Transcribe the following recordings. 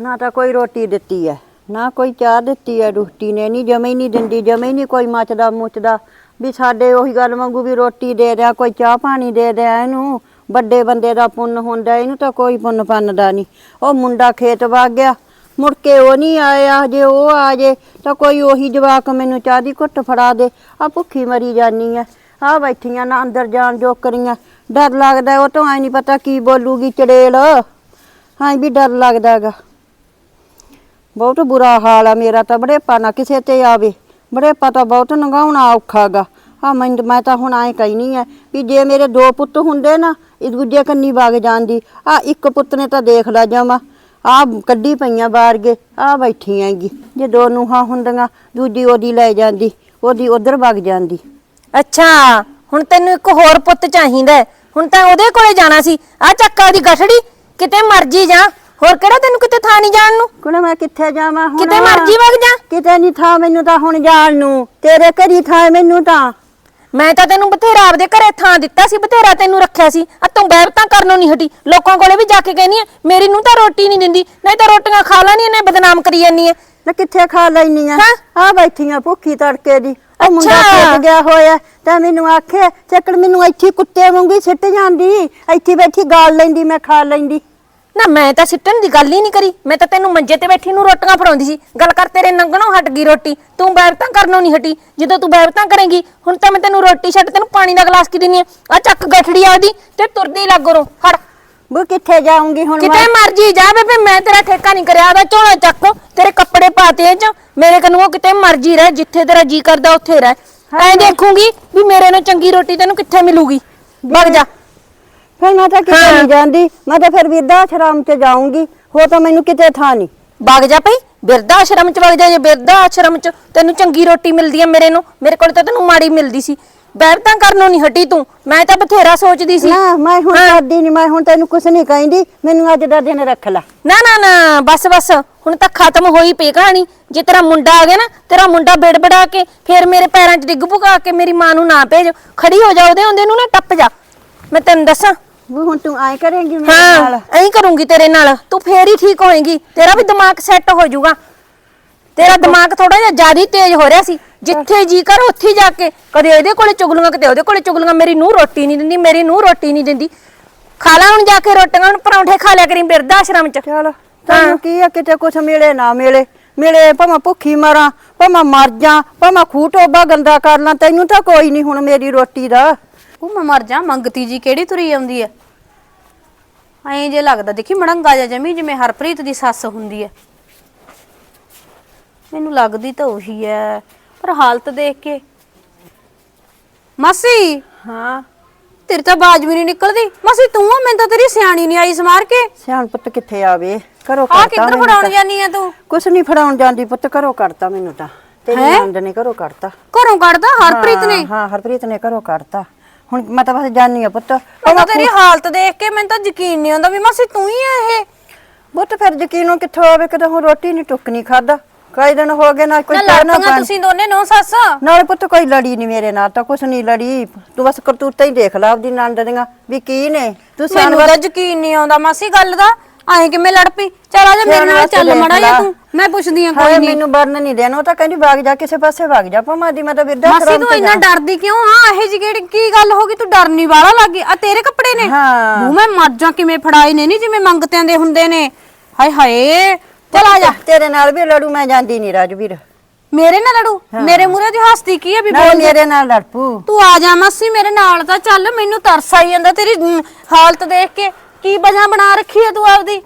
ਨਾ ਤਾਂ ਕੋਈ ਰੋਟੀ ਦਿੱਤੀ ਐ, ਨਾ ਕੋਈ ਚਾਹ ਦਿੱਤੀ ਐ, ਰੋਟੀ ਨੇ ਨਹੀਂ ਜਮੇ ਹੀ ਨਹੀਂ ਦਿੰਦੀ, ਜਮੇ ਹੀ ਨਹੀਂ ਕੋਈ ਮੱਚਦਾ ਮੁੱਚਦਾ, ਵੀ ਸਾਡੇ ਉਹੀ ਗੱਲ ਵਾਂਗੂ ਵੀ ਰੋਟੀ ਦੇ ਦਿਆ, ਕੋਈ ਚਾਹ ਪਾਣੀ ਦੇ ਦਿਆ ਇਹਨੂੰ, ਵੱਡੇ ਬੰਦੇ ਦਾ ਪੁੰਨ ਹੁੰਦਾ, ਇਹਨੂੰ ਤਾਂ ਕੋਈ ਪੁੰਨ ਪੰਨਦਾ ਨਹੀਂ ਉਹ ਮੁੰਡਾ ਖੇਤ ਵਗ ਗਿਆ, ਮੁੜ ਕੇ ਉਹ ਨਹੀਂ ਆਇਆ, ਜੇ ਉਹ ਆ ਜੇ, ਤਾਂ ਕੋਈ ਉਹੀ ਜਵਾਕ ਮੈਨੂੰ ਚਾਹ ਦੀ ਘੁੱਟ ਫੜਾ ਦੇ ਆ ਭੁੱਖੀ ਮਰੀ ਜਾਨੀ ਐ ਆ ਬੈਠੀਆਂ ਨਾ ਅੰਦਰ ਜਾਣ ਜੋਕਰੀਆਂ, ਡਰ ਲੱਗਦਾ, ਉਹ ਤੋਂ ਐ ਨਹੀਂ ਪਤਾ ਕੀ ਬੋਲੂਗੀ ਚੜੇਲ ਹਾਂ ਵੀ ਡਰ ਲੱਗਦਾ ਹੈਗਾ। ਬਹੁਤ ਬੁਰਾ ਹਾਲ ਆ ਮੇਰਾ ਤਾਂ ਬੜੇ ਨਾ ਕਿਸੇ ਤੇ ਆਵੇ। ਬੜੇ ਤਾਂ ਬਹੁਤ ਨਗਾਉਣਾ ਔਖਾਗਾ ਆ ਮੈਂ ਮੈਂ ਤਾਂ ਹੁਣ ਐ ਕਹਿਨੀ ਆ ਵੀ ਜੇ ਮੇਰੇ ਦੋ ਪੁੱਤ ਹੁੰਦੇ ਨਾ ਇਹ ਦੂਜੇ ਕੰਨੀ ਵਗ ਜਾਂਦੀ ਆ ਇੱਕ ਪੁੱਤ ਨੇ ਤਾਂ ਦੇਖ ਲਾ ਜਾਵਾਂ। ਆ ਕੱਢੀ ਪਈਆਂ ਬਾਹਰ ਗੇ ਆ ਬੈਠੀ ਹੈਗੀ। ਜੇ ਦੋ ਨੂਹਾਂ ਹੁੰਦੀਆਂ, ਦੂਜੀ ਉਹਦੀ ਲੈ ਜਾਂਦੀ, ਉਹਦੀ ਉਧਰ ਵਗ ਜਾਂਦੀ। ਅੱਛਾ, ਹੁਣ ਤੈਨੂੰ ਇੱਕ ਹੋਰ ਪੁੱਤ ਚਾਹੀਦਾ ਹੈ। ਹੁਣ ਤਾਂ ਉਹਦੇ ਕੋਲੇ ਜਾਣਾ ਸੀ। ਆ ਚੱਕਾ ਦੀ ਗਠੜੀ, ਕਿਤੇ ਮਰਜ਼ੀ ਜਾ। ਹੋਰ ਕਿਹੜਾ ਤੈਨੂੰ ਕਿਤੇ ਥਾਂ ਨਹੀਂ ਜਾਣ ਨੂੰ? ਕੋਲੇ ਮੈਂ ਕਿੱਥੇ ਜਾਵਾਂ ਹੁਣ? ਕਿਤੇ ਮਰਜ਼ੀ ਵਗ ਜਾ। ਕਿਤੇ ਨਹੀਂ ਥਾ ਮੈਨੂੰ ਤਾਂ ਹੁਣ ਜਾਣ ਨੂੰ। ਤੇਰੇ ਘਰੀ ਥਾ ਮੈਨੂੰ ਤਾਂ। ਮੈਂ ਤਾਂ ਤੈਨੂੰ ਬਥੇਰਾ ਆਪਦੇ ਘਰੇ ਥਾਂ ਦਿੱਤਾ ਸੀ ਬਥੇਰਾ ਤੈਨੂੰ ਰੱਖਿਆ ਸੀ। ਆ ਤੂੰ ਬੈਰਤਾਂ ਕਰਨੋਂ ਨਹੀਂ ਹਟੀ। ਲੋਕਾਂ ਕੋਲੇ ਵੀ ਜਾ ਕੇ ਕਹਿਨੀ ਐ ਮੇਰੀ ਨੂੰ ਤਾਂ ਰੋਟੀ ਨਹੀਂ ਦਿੰਦੀ। ਨਹੀਂ ਤਾਂ ਰੋਟੀਆਂ ਖਾ ਲੈਣੀ ਇਹਨੇ ਬਦਨਾਮ ਕਰੀ ਜਾਨੀ ਐ ਨਾ ਕਿੱਥੇ ਖਾ ਲੈਣੀ ਆ? ਹੈਂ? ਆ ਬੈਠੀਆਂ ਭੁੱਖੀ ਤੜਕੇ ਦੀ। ਉਹ ਮੁੰਡਾ ਅੱਛਾ। ਖੇਤ ਗਿਆ ਹੋਇਆ। ਤਾਂ ਮੈਨੂੰ ਆਖੇ ਚੱਕੜ ਮੈਨੂੰ ਇੱਥੇ ਕੁੱਤੇ ਵਾਂਗੂ ਸਿੱਟ ਜਾਂਦੀ। ਇੱਥੇ ਬੈਠੀ ਗਾਲ ਲੈਂਦੀ ਮੈਂ ਖਾ ਲੈਂਦੀ। ਨਾ ਮੈਂ ਤਾਂ ਸਿੱਟਣ ਦੀ ਗੱਲ ਹੀ ਨਹੀਂ ਕਰੀ। ਮੈਂ ਤਾਂ ਤੈਨੂੰ ਮੰਜੇ ਤੇ ਬੈਠੀ ਨੂੰ ਰੋਟੀਆਂ ਫੜਾਉਂਦੀ ਸੀ। ਗੱਲ ਕਰ ਤੇਰੇ ਨੰਗਣੋਂ ਹਟ ਗਈ ਰੋਟੀ। ਤੂੰ ਬੈਰਤਾਂ ਕਰਨੋਂ ਨਹੀਂ ਹਟੀ। ਜਦੋਂ ਤੂੰ ਬੈਰਤਾਂ ਕਰੇਂਗੀ ਹੁਣ ਤਾਂ ਮੈਂ ਤੈਨੂੰ ਰੋਟੀ ਛੱਡ ਤੈਨੂੰ ਪਾਣੀ ਦਾ ਗਲਾਸ ਕੀ ਦਿੰਨੀ ਆ? ਆ ਚੱਕ ਗਠੜੀ ਆਦੀ ਤੇ ਤੁਰਦੀ ਲੱਗ ਹਟ ਬੂ ਕਿੱਥੇ ਜਾਊਂਗੀ ਹੁਣ ਕਿਤੇ ਮਰਜ਼ੀ ਜਾ ਬੇਬੇ ਮੈਂ ਤੇਰਾ ਠੇਕਾ ਨਹੀਂ ਕਰਿਆ ਉਹਦਾ ਝੋਲਾ ਚੱਕ ਤੇਰੇ ਕੱਪੜੇ ਪਾਤੇ ਚ। ਮੇਰੇ ਕਨੂੰ ਉਹ ਕਿਤੇ ਮਰਜ਼ੀ ਰਹਿ ਜਿੱਥੇ ਤੇਰਾ ਜੀ ਕਰਦਾ ਉੱਥੇ ਰਹਿ। ਐ ਦੇਖੂੰਗੀ ਵੀ ਮੇਰੇ ਨਾਲ ਚੰਗੀ ਰੋਟੀ ਤੈਨੂੰ ਕਿੱਥੇ ਮਿਲੂਗੀ। ਵਗ ਜਾ। ਫਿਰ ਮੈਂ ਤਾਂ ਕਿਤੇ ਹਾਂ। ਨਹੀਂ ਜਾਂਦੀ। ਮੈਂ ਤਾਂ ਫਿਰ ਵਿਰਦਾ ਆਸ਼ਰਮ ਤੇ ਜਾਊਂਗੀ। ਹੋ ਤਾਂ ਮੈਨੂੰ ਕਿਤੇ ਥਾਂ ਨਹੀਂ। ਵਗ ਜਾ ਭਈ। ਬਿਰਧਾ ਆਸ਼ਰਮ ਚ ਵਗ ਜਾ। ਜੇ ਬਿਰਧਾ ਆਸ਼ਰਮ ਚ ਤੈਨੂੰ ਚੰਗੀ ਰੋਟੀ ਮਿਲਦੀ ਆ ਮੇਰੇ ਨੂੰ ਮੇਰੇ ਕੋਲ ਤਾਂ ਤੈਨੂੰ ਮਾੜੀ ਮਿਲਦੀ ਸੀ। ਬੈਰਤਾਂ ਕਰਨੋਂ ਨਹੀਂ ਹਟੀ ਤੂੰ। ਮੈਂ ਤਾਂ ਬਥੇਰਾ ਸੋਚਦੀ ਸੀ। ਨਾ ਮੈਂ ਹੁਣ ਕਰਦੀ ਨਹੀਂ ਮੈਂ ਹੁਣ ਤੈਨੂੰ ਕੁਛ ਨਹੀਂ ਕਹਿੰਦੀ। ਮੈਨੂੰ ਅੱਜ ਦਾ ਦਿਨ ਰੱਖ ਲੈ। ਨਾ ਨਾ ਨਾ ਬਸ ਬਸ। ਹੁਣ ਤਾਂ ਖਤਮ ਹੋਈ ਪਈ ਕਹਾਣੀ। ਜੇ ਤੇਰਾ ਮੁੰਡਾ ਆ ਗਿਆ ਨਾ ਤੇਰਾ ਮੁੰਡਾ ਬਿੜਬੜਾ ਕੇ ਫੇਰ ਮੇਰੇ ਪੈਰਾਂ 'ਚ ਡਿੱਗ ਪੁਕਾ ਕੇ ਮੇਰੀ ਮਾਂ ਨੂੰ ਨਾ ਭੇਜ। ਖੜੀ ਹੋ ਜਾ ਉਹਦੇ ਹੁੰਦੇ ਨੂੰ ਨਾ ਟੱਪ ਜਾ। ਮੈਂ ਤੈਨੂੰ ਦੱਸਾਂ ਬੂ ਹੁਣ ਤੂੰ ਐ ਕਰੇਂਗੀ ਮੇਰੇ ਹਾਂ ਨਾਲ? ਐਂ ਕਰੂੰਗੀ ਤੇਰੇ ਨਾਲ। ਤੂੰ ਫੇਰ ਹੀ ਠੀਕ ਹੋਏਂਗੀ। ਤੇਰਾ ਵੀ ਦਿਮਾਗ ਸੈੱਟ ਹੋ ਜਾਊਗਾ। ਤੇਰਾ ਦਿਮਾਗ ਥੋੜਾ ਜਿਹਾ ਜ਼ਿਆਦਾ ਹੀ ਤੇਜ਼ ਹੋ ਰਿਹਾ ਸੀ। ਜਿੱਥੇ ਜੀ ਕਰ ਉੱਥੇ ਹੀ ਜਾ ਕੇ। ਕਦੇ ਇਹਦੇ ਕੋਲੇ ਚੁਗਲੀਆਂ ਕਦੇ ਉਹਦੇ ਕੋਲੇ ਚੁਗਲੀਆਂ। ਮੇਰੀ ਨੂੰਹ ਰੋਟੀ ਨਹੀਂ ਦਿੰਦੀ ਮੇਰੀ ਨੂੰਹ ਰੋਟੀ ਨਹੀਂ ਦਿੰਦੀ। ਖਾ ਲੈ ਹੁਣ ਜਾ ਕੇ ਰੋਟੀਆਂ ਹੁਣ ਪਰੌਂਠੇ ਖਾ ਲਿਆ ਕਰੀ ਬਿਰਧ ਆਸ਼ਰਮ ਚ। ਚਲ ਤੈਨੂੰ ਕੀ ਆ ਕਿਤੇ ਕੁਛ ਮਿਲੇ ਨਾ ਮਿਲੇ? ਮਿਲੇ ਭਾਵੇਂ ਭੁੱਖੀ ਮਰਾਂ ਭਾਵੇਂ ਮਰ ਜਾ ਭਾਵੇਂ ਖੂਹ ਟੋਬਾ ਗੰਦਾ ਕਰ ਲਾਂ ਤੈਨੂੰ ਤਾਂ ਕੋਈ ਨਹੀਂ ਹੁਣ ਮੇਰੀ ਰੋਟੀ ਦਾ। ਉਹ ਮੈਂ ਮਰ ਜਾ ਮੰਗਤੀ ਜੀ ਕਿਹੜੀ ਤੁਰੀ ਆਉਂਦੀ ਐ ਐਂ ਜੇ ਲੱਗਦਾ ਦੇਖੀ ਮੜੰਗਾ ਜਾ ਜਮੀ ਜਿਵੇਂ ਹਰਪ੍ਰੀਤ ਦੀ ਸੱਸ ਹੁੰਦੀ ਐ। ਮੈਨੂੰ ਲੱਗਦੀ ਤਾਂ ਉਹੀ ਐ ਪਰ ਹਾਲਤ ਦੇਖ ਕੇ। ਮਾਸੀ! ਹਾਂ। ਤੇਰੀ ਤਾਂ ਬਾਜ ਵੀ ਨਹੀਂ ਨਿਕਲਦੀ। ਮਾਸੀ ਤੂੰ ਆ ਮੈਨੂੰ ਤਾਂ ਤੇਰੀ ਸਿਆਣੀ ਨਹੀਂ ਆਈ ਸਮਾਰ ਕੇ। ਸਿਆਣ ਪੁੱਤ ਕਿੱਥੇ ਆਵੇ? ਕਰੋ ਆ ਕਰਤਾ ਕਿੱਧਰ ਮੈਨੂੰ ਫੜਾਉਣ ਤਾਂ। ਜਾਨੀ ਐ ਤੂੰ? ਕੁਛ ਨਹੀਂ ਫੜਾਉਣ ਜਾਂਦੀ ਪੁੱਤ ਕਰੋ ਕਰਤਾ ਮੈਨੂੰ ਤਾਂ। ਤੇਰੀ ਹੈਂ? ਨੰਦ ਨੇ ਕਰੋ ਕਰਤਾ ਘਰੋਂ ਕੱਢਦਾ ਹਰਪ੍ਰੀਤ ਨੇ? ਹਾਂ ਹਰਪ੍ਰੀਤ ਨੇ ਕਰੋ ਕਰਤਾ ਹੁਣ ਮੈਂ ਤਾਂ ਬਸ ਜਾਣੀ ਆ ਪੁੱਤ। ਤਾਂ ਤੇਰੀ ਹਾਲਤ ਦੇਖ ਕੇ ਮੈਨੂੰ ਤਾਂ ਯਕੀਨ ਨਹੀਂ ਆਉਂਦਾ ਵੀ ਮਾਸੀ ਤੂੰ ਹੀ ਐ ਇਹ। ਪੁੱਤ ਫਿਰ ਯਕੀਨੋਂ ਕਿੱਥੋਂ ਆਵੇ ਕਦੇ ਹੁਣ ਰੋਟੀ ਨਹੀਂ ਟੁੱਕ ਨਹੀਂ ਖਾਦਾ ਕਈ ਦਿਨ ਹੋ ਗਏ ਨਾ ਕੋਈ ਨਾ ਚਾਹ ਨਾ ਲੜਦੀਆਂ ਪਾਣੀ। ਤੁਸੀਂ ਦੋਨੇ ਨੋ ਸੱਸ। ਨਾਲੇ ਪੁੱਤ ਕੋਈ ਲੜੀ ਨਹੀਂ ਮੇਰੇ ਨਾਲ ਤਾਂ ਕੁਛ ਨਹੀਂ ਲੜੀ। ਤੂੰ ਬਸ ਕਰਤੂਤਾਂ ਹੀ ਦੇਖ ਲਾ ਆਪਦੀ ਨੰਦ ਦੀਆਂ ਵੀ ਕੀ ਨੇ। ਤੂੰ ਮੈਨੂੰ ਸਾਨੂੰ ਤਾਂ ਯਕੀਨ ਨਹੀਂ ਆਉਂਦਾ ਮਾਸੀ ਗੱਲ ਦਾ। ਐਂ ਕਿਵੇਂ ਲੜ ਪਈ? ਚੱਲ ਆ ਜਾ ਮੇਰੇ ਨਾਲ ਚੱਲ ਮੜਾ ਜਾ। ਤੂੰ। ਮੈਂ ਪੁੱਛਦੀ ਆ ਹਾਏ ਕੋਈ ਨਹੀਂ ਮੈਨੂੰ ਬਰਨ ਨਹੀਂ ਦੇਣਾ ਉਹ ਤਾਂ ਕਹਿੰਦੀ ਵਗ ਜਾ ਕਿਸੇ ਪਾਸੇ ਵਗ ਜਾ। ਦੀ ਮੈਂ ਤਾਂ ਵਿਰਦਾ ਮਾਸੀ ਤੂੰ ਇੰਨਾ ਡਰਦੀ ਕਿਉਂ? ਆ ਇਹ ਜੀ ਕਿਹੜੀ ਕੀ ਗੱਲ ਹੋ ਗਈ? ਤੂੰ ਡਰਨੀ ਵਾਲਾ ਲੱਗ ਗਈ। ਆ ਤੇਰੇ ਕੱਪੜੇ ਨੇ। ਹਾਂ। ਮੂੰਹ ਮੈਂ ਮਰ ਜਾ ਕਿਵੇਂ ਫੜਾਏ ਨੇ? ਨਹੀਂ ਜਿਵੇਂ ਮੰਗਤਿਆਂ ਦੇ ਹੁੰਦੇ ਨੇ। ਹਾਏ ਹਾਏ। ਚੱਲ ਆ ਜਾ। ਤੇਰੇ ਨਾਲ ਵੀ ਲੜੂ ਮੈਂ ਜਾਂਦੀ ਨਹੀਂ ਰਾਜਵੀਰ ਮੇਰੇ ਨਾਲ ਲੜੂ? ਮੇਰੇ ਮੂਹਰੇ ਦੀ ਹੱਸਦੀ ਕੀ ਆ ਵੀ ਨਾ ਬੋਲ ਮੇਰੇ ਨਾਲ ਲੜ ਪੂ ਤੂੰ ਆ ਜਾ ਮਾਸੀ ਮੇਰੇ ਨਾਲ ਤਾਂ ਚੱਲ। ਮੈਨੂੰ ਤਰਸ ਆਈ ਜਾਂਦਾ ਤੇਰੀ ਅਮ, ਹਾਲਤ ਦੇਖ ਕੇ। ਕੀ ਵਜ੍ਹਾ ਬਣਾ ਰੱਖੀ ਆ ਤੂੰ ਆਪਦੀ?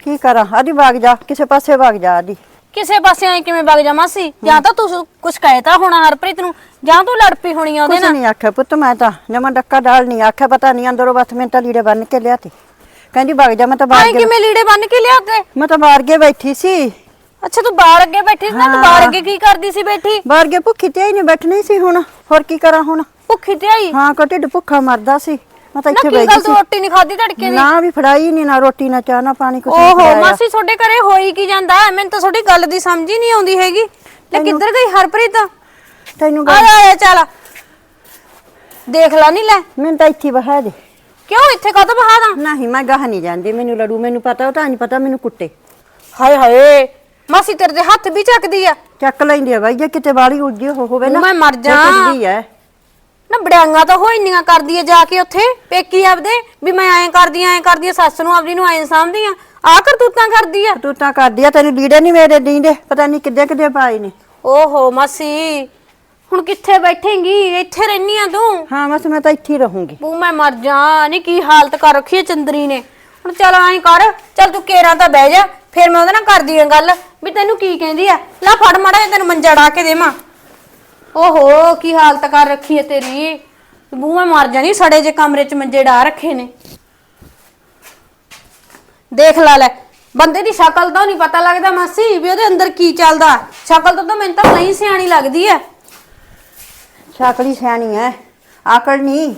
ਕੀ ਕਰਾਂ? ਆਦੀ ਵਗ ਜਾ ਕਿਸੇ ਪਾਸੇ ਵਗ ਜਾ ਆਦੀ ਕਿਸੇ ਪਾਸੇ ਐ ਕਿਵੇਂ ਵਗ ਜਾ ਮਾਸੀ? ਜਾਂ ਤਾਂ ਤੂੰ ਕੁਝ ਕਹਿਤਾ ਹੋਣਾ ਹਰਪ੍ਰੀਤ ਨੂੰ ਜਾਂ ਤੂੰ ਲੜ ਪਈ ਹੋਣੀ ਆ ਉਹਦੇ ਨਾਲ? ਨਹੀਂ ਆਖਿਆ ਪੁੱਤ ਮੈਂ ਤਾਂ। ਜਮਾ ਡੱਕਾ ਡਾਲ ਨਹੀਂ ਆਖਿਆ ਪਤਾ ਨਹੀਂ ਅੰਦਰੋਂ ਬਸ ਮੈਂ ਤਾਂ ਲੀੜੇ ਬੰਨ ਕੇ ਲਿਆ ਤੇ ਕਹਿੰਦੀ ਵਗ ਜਾ ਮੈਂ ਤਾਂ ਬਾਹਰ ਕਿਵੇਂ ਲੀੜੇ ਬੰਨ ਕੇ ਲਿਆ ਕੇ? ਮੈਂ ਤਾਂ ਬਾਹਰ ਕੇ ਬੈਠੀ ਸੀ। ਅੱਛਾ ਤੂੰ ਬਾਹਰ ਅੱਗੇ ਬੈਠੀ ਸੀ ਨਾ ਤੂੰ ਬਾਹਰ ਅੱਗੇ ਕੀ ਕਰਦੀ ਸੀ ਬੈਠੀ? ਬਾਹਰ ਕੇ ਭੁੱਖੀ ਤੇ ਹੀ ਨਹੀਂ ਬੈਠਣੀ ਸੀ ਹੁਣ। ਹੋਰ ਕੀ ਕਰਾਂ ਹੁਣ? ਭੁੱਖੀ ਤੇ ਆਈ? ਹਾਂ ਕੋ ਢਿੱਡ ਭੁੱਖਾ ਮਰਦਾ ਸੀ। ਮੈਂ ਤਾਂ ਇੱਥੇ ਬੈਠੀ ਸੀ। ਰੋਟੀ ਨਹੀਂ ਖਾਦੀ ਧੜਕੇ ਦੀ? ਨਾ ਵੀ ਫੜਾਈ ਨਹੀਂ ਨਾ ਰੋਟੀ ਨਾ ਚਾਹ ਨਾ ਪਾਣੀ ਕੁਛ ਨਹੀਂ ਓਹੋ। ਮਾਸੀ ਤੁਹਾਡੇ ਘਰੇ ਹੋਈ ਕੀ ਜਾਂਦਾ? ਮੈਨੂੰ ਤਾਂ ਤੁਹਾਡੀ ਗੱਲ ਦੀ ਸਮਝ ਹੀ ਨਹੀਂ ਆਉਂਦੀ ਹੈਗੀ। ਲੈ ਕਿੱਧਰ ਗਈ ਹਰਪ੍ਰੀਤ? ਆ ਤੈਨੂੰ ਆ ਜਾ ਚੱਲ। ਦੇਖ ਲਾ ਨਹੀਂ ਲੈ। ਮੈਨੂੰ ਤਾਂ ਇੱਥੇ ਬਹਾ ਦੇ। ਕਿਉਂ ਇੱਥੇ ਕਦੋਂ ਬਹਾ ਦਾਂ ਨਹੀਂ ਮੈਂ ਗਾਹ ਨਹੀਂ ਜਾਂਦੀ ਮੈਨੂੰ ਲੜੂ ਮੈਨੂੰ ਪਤਾ ਉਹ ਤਾਂ ਨਹੀਂ ਪਤਾ ਮੈਨੂੰ ਕੁੱਟੇ। ਹਾਏ ਹਾਏ। ਮਾਸੀ ਤੇਰੇ ਦੇ ਹੱਥ ਵੀ ਚੱਕਦੀ ਆ। ਚੱਕ ਲੈਂਦੀ ਆ ਬਾਈ ਜੇ ਕਿਤੇ ਬਾਲੀ ਉੱਜੀ ਹੋ ਹੋਵੇ ਨਾ ਮੈਂ ਮਰ ਜਾ। ਚੱਕਦੀ ਐ ਨਾ ਬੜਿਆਂਗਾ ਤਾਂ ਹੋ ਇੰਨੀਆਂ ਕਰਦੀ ਐ ਜਾ ਕੇ ਉੱਥੇ ਪੇਕੀ ਆਪਦੇ ਵੀ ਮੈਂ ਐਂ ਕਰਦੀ ਐਂ ਕਰਦੀ ਸੱਸ ਨੂੰ ਆਪਦੀ ਨੂੰ ਐਂ ਸਾਂਭਦੀ ਆ। ਆ ਕਰਤੂਤਾਂ ਕਰਦੀ ਆ। ਤੂੰ ਤਾਂ ਕਰਦੀ ਆ ਤੈਨੂੰ ਲੀੜੇ ਨਹੀਂ ਮੇਰੇ ਦੀਂਦੇ ਪਤਾ ਨਹੀਂ ਕਿੱਦੇ ਕਿੱਦੇ ਪਾਏ ਨੇ। ਓਹੋ ਮਾਸੀ ਹੁਣ ਕਿੱਥੇ ਬੈਠੇਂਗੀ? ਇੱਥੇ ਰਹਿਨੀ ਆ ਤੂੰ। ਹਾਂ ਬਸ ਮੈਂ ਤਾਂ ਇੱਥੇ ਹੀ ਰਹੂੰਗੀ। ਬੂ ਮੈਂ ਮਰ ਜਾ ਨੀ ਕੀ ਹਾਲਤ ਕਰ ਰੱਖੀ ਐ ਚੰਦਰੀ ਨੇ। ਹੁਣ ਚੱਲ ਐਂ ਕਰ ਚੱਲ ਤੂੰ ਕੇਰਾਂ ਤਾਂ ਬਹਿ ਜਾ ਫਿਰ ਮੈਂ ਉਹਦੇ ਨਾਲ ਕਰਦੀ ਆ ਗੱਲ ਵੀ ਤੈਨੂੰ ਕੀ ਕਹਿੰਦੀ ਆ? ਲੈ ਫੜ ਮੜਾ ਤੈਨੂੰ ਮੰਜਾ ਢਾ ਕੇ ਦੇਵਾਂ। ਓਹੋ, ਕੀ ਹਾਲਤ ਕਰ ਰੱਖੀ ਐ ਤੇਰੀ? ਬੂ ਮੈਂ ਮਰ ਜਾਣੀ ਸੜੇ ਜੇ ਕਮਰੇ 'ਚ ਮੰਜੇ ਢਾ ਰੱਖੇ ਨੇ। ਦੇਖ ਲਾ ਲੈ, ਬੰਦੇ ਦੀ ਸ਼ਕਲ ਤੋਂ ਨਹੀਂ ਪਤਾ ਲੱਗਦਾ ਮਾਸੀ, ਵੀ ਉਹਦੇ ਅੰਦਰ ਕੀ ਚੱਲਦਾ। ਸ਼ਕਲ ਤੋਂ ਤਾਂ ਮੈਨੂੰ ਤਾਂ ਨਹੀਂ ਸਿਆਣੀ ਲੱਗਦੀ ਐ। ਛਾਕਲੀ ਸਿਆਣੀ ਐ ਆਕਲ ਨਹੀਂ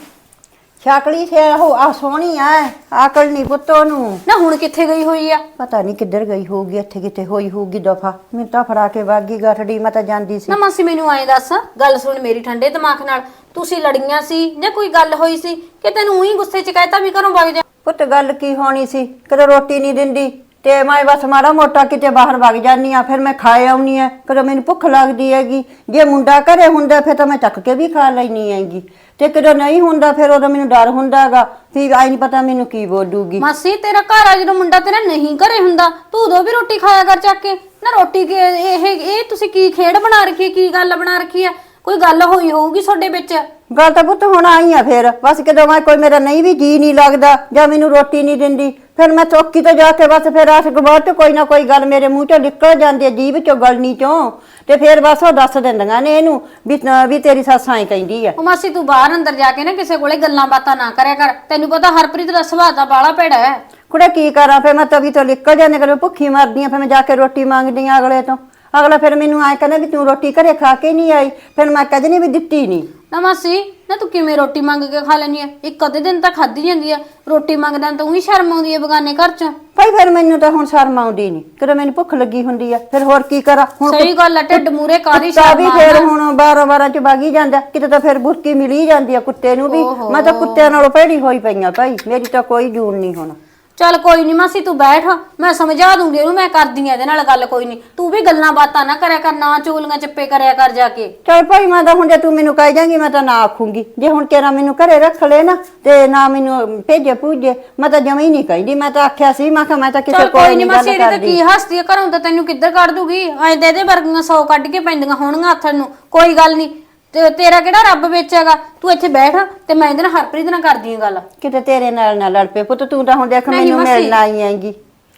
ਛਾਕਲੀ ਸੇ ਉਹ ਆ ਸੋਹਣੀ ਐ ਆਕਲ ਨਹੀਂ ਪੁੱਤੋ ਨੂੰ ਨਾ ਹੁਣ ਕਿੱਥੇ ਗਈ ਹੋਈ ਆ? ਪਤਾ ਨਹੀਂ ਕਿੱਧਰ ਗਈ ਹੋਊਗੀ ਇੱਥੇ ਕਿਤੇ ਹੋਈ ਹੋਊਗੀ ਦਫਾ। ਮੈਨੂੰ ਤਾਂ ਫੜਾ ਕੇ ਵਾਗੀ ਗਠੜੀ ਮੈਂ ਤਾਂ ਜਾਂਦੀ ਸੀ। ਨਾ ਮਾਸੀ ਮੈਨੂੰ ਐਂ ਦੱਸ ਗੱਲ ਸੁਣ ਮੇਰੀ ਠੰਡੇ ਦਿਮਾਗ ਨਾਲ। ਤੁਸੀਂ ਲੜੀਆਂ ਸੀ ਜਾਂ ਕੋਈ ਗੱਲ ਹੋਈ ਸੀ ਕਿ ਤੈਨੂੰ ਉਹੀ ਗੁੱਸੇ 'ਚ ਕਹਿਤਾ ਵੀ ਘਰੋਂ ਵਗ ਜਾ? ਪੁੱਤ ਗੱਲ ਕੀ ਹੋਣੀ ਸੀ? ਕਦੇ ਰੋਟੀ ਨਹੀਂ ਦਿੰਦੀ? ਤੇ ਮੈਂ ਬਸ ਮਾੜਾ ਮੋਟਾ ਕਿਤੇ ਬਾਹਰ ਵਗ ਜਾਨੀ ਆ ਫਿਰ ਮੈਂ ਖਾਏ ਆਉਣੀ ਆ ਕਦੇ ਮੈਨੂੰ ਭੁੱਖ ਲੱਗਦੀ ਹੈਗੀ। ਜੇ ਮੁੰਡਾ ਘਰੇ ਹੁੰਦਾ ਫਿਰ ਤਾਂ ਮੈਂ ਚੱਕ ਕੇ ਵੀ ਖਾ ਲੈਣੀ ਹੈਗੀ। ਤੇ ਕਦੇ ਨਹੀਂ ਹੁੰਦਾ ਫਿਰ ਉਦੋਂ ਮੈਨੂੰ ਡਰ ਹੁੰਦਾਗਾ। ਵੀ ਆਈ ਨਹੀਂ ਪਤਾ ਮੈਨੂੰ ਕੀ ਬੋਲੂਗੀ। ਮਾਸੀ ਤੇਰਾ ਘਰ ਆ ਜਦੋਂ ਮੁੰਡਾ ਤੇਰਾ ਨਹੀਂ ਘਰੇ ਹੁੰਦਾ ਤੂੰ ਉਦੋਂ ਵੀ ਰੋਟੀ ਖਾਇਆ ਕਰ ਚੱਕ ਕੇ। ਨਾ ਰੋਟੀ ਕੀ ਇਹ ਇਹ ਤੁਸੀਂ ਕੀ ਖੇਡ ਬਣਾ ਰੱਖੀ ਹੈ ਕੀ ਗੱਲ ਬਣਾ ਰੱਖੀ ਹੈ? ਕੋਈ ਗੱਲ ਹੋਈ ਹੋਊਗੀ ਤੁਹਾਡੇ ਵਿੱਚ? ਗੱਲ ਤਾਂ ਪੁੱਤ ਹੁਣ ਆਈ ਆ ਫਿਰ। ਬਸ ਕਿਦੋਂ ਮੈਂ ਕੋਈ ਮੇਰਾ ਨਹੀਂ ਵੀ ਜੀ ਨਹੀਂ ਲੱਗਦਾ ਜਾਂ ਮੈਨੂੰ ਰੋਟੀ ਨਹੀਂ ਦਿੰਦੀ। ਫਿਰ ਮੈਂ ਚੌਕੀ ਤੇ ਜਾ ਕੇ ਬਸ ਫਿਰ ਆਸ ਗਵਾਹ ਤੇ ਕੋਈ ਨਾ ਕੋਈ ਗੱਲ ਮੇਰੇ ਮੂੰਹ ਚੋਂ ਨਿਕਲ ਜਾਂਦੀ ਹੈ ਜੀਭ ਚੋਂ ਗਲਣੀ ਚੋਂ। ਤੇ ਫਿਰ ਬਸ ਉਹ ਦੱਸ ਦਿੰਦੀਆਂ ਨੇ ਇਹਨੂੰ ਵੀ ਵੀ ਤੇਰੀ ਸੱਸ ਐਂ ਕਹਿੰਦੀ ਆ ਉਹ ਮਾਸੀ ਤੂੰ ਬਾਹਰ ਅੰਦਰ ਜਾ ਕੇ ਨਾ ਕਿਸੇ ਕੋਲੇ ਗੱਲਾਂ ਬਾਤਾਂ ਨਾ ਕਰਿਆ ਕਰ। ਤੈਨੂੰ ਪਤਾ ਹਰਪ੍ਰੀਤ ਦਾ ਸੁਭਾਅ ਤਾਂ ਬਾਲਾ ਭੈੜਾ ਹੈ। ਕੁੜੇ ਕੀ ਕਰਾਂ? ਫਿਰ ਮੈਂ ਤਵੀ ਤੋਂ ਨਿਕਲ ਜਾਂਦੀ ਕਦੇ ਭੁੱਖੀ ਮਰਦੀ ਆ ਫਿਰ ਮੈਂ ਜਾ ਕੇ ਰੋਟੀ ਮੰਗਦੀ ਆ ਅਗਲੇ ਤੋਂ। ਅਗਲਾ ਫਿਰ ਮੈਨੂੰ ਐਂ ਕਹਿੰਦਾ ਵੀ ਤੂੰ ਰੋਟੀ ਘਰੇ ਖਾ ਕੇ ਨਹੀਂ ਆਈ ਫਿਰ ਮੈਂ ਕਹਿੰਦੀ ਨਹੀਂ ਵੀ ਦਿੱਤੀ ਨਹੀਂ। ਨਾ ਮਾਸੀ ਨਾ ਤੂੰ ਕਿਵੇਂ ਰੋਟੀ ਮੰਗ ਕੇ ਖਾ ਲੈਣੀ ਹੈ ਇੱਕ ਅੱਧੇ ਦਿਨ ਤਾਂ ਖਾਧੀ ਜਾਂਦੀ ਆ। ਰੋਟੀ ਮੰਗਦਾ ਤਾਂ ਉਹੀ ਸ਼ਰਮ ਆਉਂਦੀ ਹੈ ਬਗਾਨੇ ਘਰ ਚ। ਭਾਈ ਫਿਰ ਮੈਨੂੰ ਤਾਂ ਹੁਣ ਸ਼ਰਮ ਆਉਂਦੀ ਨਹੀਂ ਕਦੇ ਮੈਨੂੰ ਭੁੱਖ ਲੱਗੀ ਹੁੰਦੀ ਆ ਫਿਰ ਹੋਰ ਕੀ ਕਰਾਂ? ਹੁਣ ਸਹੀ ਗੱਲ ਹੈ ਢਿੱਡ ਮੂਰੇ ਕਾਦੀ ਕੁੱਤਾ ਸ਼ਰਮ ਵੀ ਆ ਫਿਰ ਹੁਣ 12 12 ਚ ਬਾਗੀ ਜਾਂਦਾ ਕਿਤੇ ਤਾਂ ਫਿਰ ਬੁਰਕੀ ਮਿਲੀ ਜਾਂਦੀ ਆ ਕੁੱਤੇ ਨੂੰ ਵੀ। ਮੈਂ ਤਾਂ ਕੁੱਤਿਆਂ ਨਾਲੋਂ ਭੈੜੀ ਹੋਈ ਪਈਆਂ ਭਾਈ ਮੇਰੀ ਤਾਂ ਕੋਈ ਜੂਨ ਨਹੀਂ ਹੁਣ। ਚੱਲ ਕੋਈ ਨਹੀਂ ਮਾਸੀ ਤੂੰ ਬੈਠ। ਮੈਂ ਸਮਝਾ ਦੂੰਗੀ ਉਹਨੂੰ ਮੈਂ ਕਰਦੀ ਆ ਇਹਦੇ ਨਾਲ ਗੱਲ ਕੋਈ ਨਹੀਂ ਤੂੰ ਵੀ ਗੱਲਾਂ ਬਾਤਾਂ ਨਾ ਕਰਿਆ ਕਰ ਨਾ ਚੂਲੀਆਂ ਚੱਪੇ ਕਰਿਆ ਕਰ ਜਾ ਕੇ। ਚਲ ਭਾਈ ਮੈਂ ਤਾਂ ਹੁਣ ਜੇ ਤੂੰ ਮੈਨੂੰ ਕਹਿ ਜਾਏਂਗੀ ਮੈਂ ਤਾਂ ਨਾ ਆਖੂੰਗੀ। ਜੇ ਹੁਣ ਤੇਰਾ ਮੈਨੂੰ ਘਰੇ ਰੱਖ ਲੈ ਨਾ ਤੇ ਨਾ ਮੈਨੂੰ ਭੇਜੇ ਪੂਜੇ ਮੈਂ ਤਾਂ ਜਮਾ ਹੀ ਨਹੀਂ ਕਹਿੰਦੀ। ਮੈਂ ਤਾਂ ਆਖਿਆ ਸੀ ਮੈਂ ਕਿਹਾ ਮੈਂ ਤਾਂ ਕਿਸੇ ਚੱਲ ਕੋਈ ਨਹੀਂ ਮਾਸੀ ਇਹਦੀ ਤਾਂ ਕੀ ਹੱਸਦੀ ਆ ਘਰੋਂ ਤਾਂ ਤੈਨੂੰ ਕਿੱਧਰ ਕੱਢ ਦੂਗੀ? ਐ ਦੇ ਦੇ ਵਰਗੀਆਂ 100 ਕੱਢ ਕੇ ਪੈਂਦੀਆਂ ਹੋਣਗੀਆਂ ਹੱਥ ਨੂੰ। ਕੋਈ ਗੱਲ ਨਹੀਂ ਤੇ ਤੇਰਾ ਕਿਹੜਾ ਰੱਬ ਵਿੱਚ ਹੈਗਾ ਤੂੰ ਇੱਥੇ ਬੈਠ ਤੇ ਮੈਂ ਇਹਦੇ ਨਾਲ ਹਰਪ੍ਰੀਤ ਨਾਲ ਕਰਦੀ ਆ ਗੱਲ। ਕਿਤੇ ਤੇਰੇ ਨਾਲ ਨਾ ਲੜ ਪਏ ਪੁੱਤ ਤੂੰ ਤਾਂ ਹੁਣ ਦੇਖ ਨਹੀਂ ਮੈਨੂੰ ਮਾਸੀ। ਮਿਲਣ ਆਈ ਹੈਗੀ।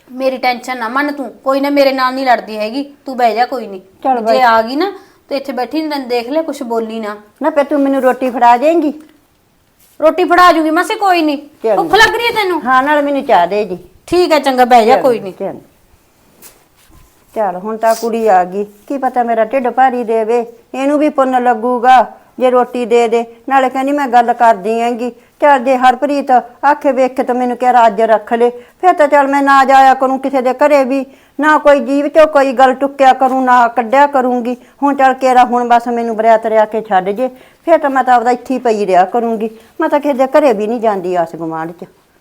ਮੇਰੀ ਟੈਨਸ਼ਨ ਨਾ ਮੰਨ ਤੂੰ ਕੋਈ ਨਾ ਮੇਰੇ ਨਾਲ ਨਹੀਂ ਲੜਦੀ ਹੈਗੀ ਤੂੰ ਬਹਿ ਜਾ ਕੋਈ ਨਹੀਂ। ਚੱਲ ਜੇ ਆ ਗਈ ਨਾ ਤੇ ਇੱਥੇ ਬੈਠੀ ਨੂੰ ਤੈਨੂੰ ਦੇਖ ਲੈ ਕੁਛ ਬੋਲੀ ਨਾ। ਨਾ ਫਿਰ ਤੂੰ ਮੈਨੂੰ ਰੋਟੀ ਫੜਾ ਜਾਏਂਗੀ ਰੋਟੀ ਫੜਾ ਜੂਗੀ ਮਾਸੀ ਕੋਈ ਨਹੀਂ। ਭੁੱਖ ਲੱਗ ਰਹੀ ਹੈ ਤੈਨੂੰ? ਹਾਂ ਨਾਲ ਮੈਨੂੰ ਚਾਹ ਦੇ ਜੀ। ਠੀਕ ਹੈ ਚੰਗਾ ਬਹਿ ਜਾ ਕੋਈ ਨਹੀਂ। ਚੱਲ ਹੁਣ ਤਾਂ ਕੁੜੀ ਆ ਗਈ। ਕੀ ਪਤਾ ਮੇਰਾ ਢਿੱਡ ਭਾਰੀ ਦੇਵੇ। ਇਹਨੂੰ ਵੀ ਪੁੰਨ ਲੱਗੂਗਾ। ਜੇ ਰੋਟੀ ਦੇ ਦੇ, ਨਾਲੇ ਕਹਿੰਦੀ ਮੈਂ ਗੱਲ ਕਰਦੀ ਆਂਗੀ। ਚੱਲ ਜੇ ਹਰਪ੍ਰੀਤ ਆਖੇ ਵੇਖ ਕੇ ਤਾਂ ਮੈਨੂੰ ਕਿਹਾ ਅੱਜ ਰੱਖ ਲੈ। ਫਿਰ ਤਾਂ ਚੱਲ ਮੈਂ ਨਾ ਜਾਇਆ ਕਰੂੰ ਕਿਸੇ ਦੇ ਘਰੇ ਵੀ। ਨਾ ਕੋਈ ਜੀਵ ਚੋਂ ਕੋਈ ਗੱਲ ਟੁੱਕਿਆ ਕਰੂੰ, ਨਾ ਕੱਢਿਆ ਕਰੂੰਗੀ। ਹੁਣ ਚੱਲ ਕੇਰਾ ਹੁਣ ਬਸ ਮੈਨੂੰ ਬਰਿਆਤ ਰਿਆ ਕੇ ਛੱਡ ਜੇ। ਫਿਰ ਤਾਂ ਮੈਂ ਤਾਂ ਆਪਦਾ ਇੱਥੇ ਹੀ ਪਈ ਰਿਆ ਕਰੂੰਗੀ। ਮੈਂ ਤਾਂ ਕਿਸੇ ਦੇ ਘਰੇ ਵੀ ਨਹੀਂ ਜਾਂਦੀ ਆਸ ਗੁਆਂਢ 'ਚ।